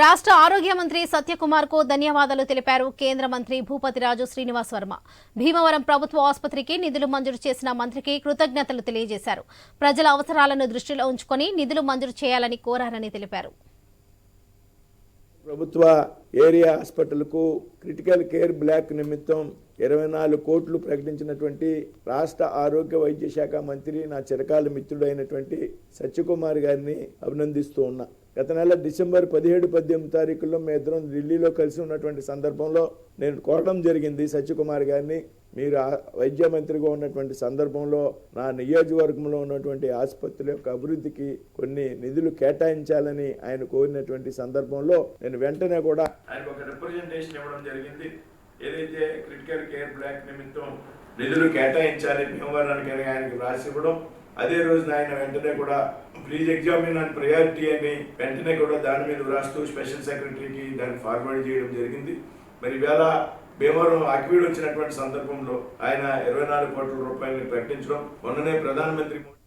రాష్ట్ర ఆరోగ్య మంత్రి సత్యకుమార్కు ధన్యవాదాలు తెలిపారు కేంద్ర మంత్రి భూపతిరాజు శ్రీనివాస్ వర్మ. భీమవరం ప్రభుత్వ ఆసుపత్రికి నిధులు మంజూరు చేసిన మంత్రికి కృతజ్ఞతలు తెలియజేశారు. ప్రజల అవసరాలను దృష్టిలో ఉంచుకొని నిధులు మంజూరు చేయాలని కోరారని తెలిపారు. ప్రభుత్వ ఏరియా హాస్పిటల్కు క్రిటికల్ కేర్ బ్లాక్ నిమిత్తం ఇరవై నాలుగు కోట్లు ప్రకటించినటువంటి రాష్ట్ర ఆరోగ్య వైద్య శాఖ మంత్రి నా చిరకాల మిత్రుడైనటువంటి సత్యకుమార్ గారిని అభినందిస్తూ ఉన్నా. గత నెల డిసెంబర్ పదిహేడు పద్దెనిమిది తారీఖుల్లో మేము ఇద్దరం ఢిల్లీలో కలిసి ఉన్నటువంటి సందర్భంలో నేను కోరడం జరిగింది సత్యకుమార్ గారిని. మీరు వైద్య మంత్రిగా ఉన్నటువంటి సందర్భంలో నా నియోజకవర్గంలో ఉన్నటువంటి ఆసుపత్రుల యొక్క అభివృద్ధికి కొన్ని నిధులు కేటాయించాలని ఆయన కోరినటువంటి సందర్భంలో నేను వెంటనే కూడా ఆయన ఒక రిప్రజెంటేషన్ ఇవ్వడం జరిగింది. ఏదైతే క్రిటికల్ కేర్ బ్లాక్ నిమిత్తం నిధులు కేటాయించాలి భీమవరానికి ఆయనకు రాసి ఇవ్వడం అదే రోజున ఆయన వెంటనే కూడా ప్లీజ్ ఎగ్జామిన్ అండ్ ప్రయారిటీ అని వెంటనే కూడా దాని మీద రాస్తూ స్పెషల్ సెక్రటరీకి దాన్ని ఫార్వర్డ్ చేయడం జరిగింది. మరి వేళ భీమవరం అక్వీడ్ వచ్చినటువంటి సందర్భంలో ఆయన ఇరవై నాలుగు కోట్ల రూపాయలని ప్రకటించడం. మొన్ననే ప్రధానమంత్రి మోడీ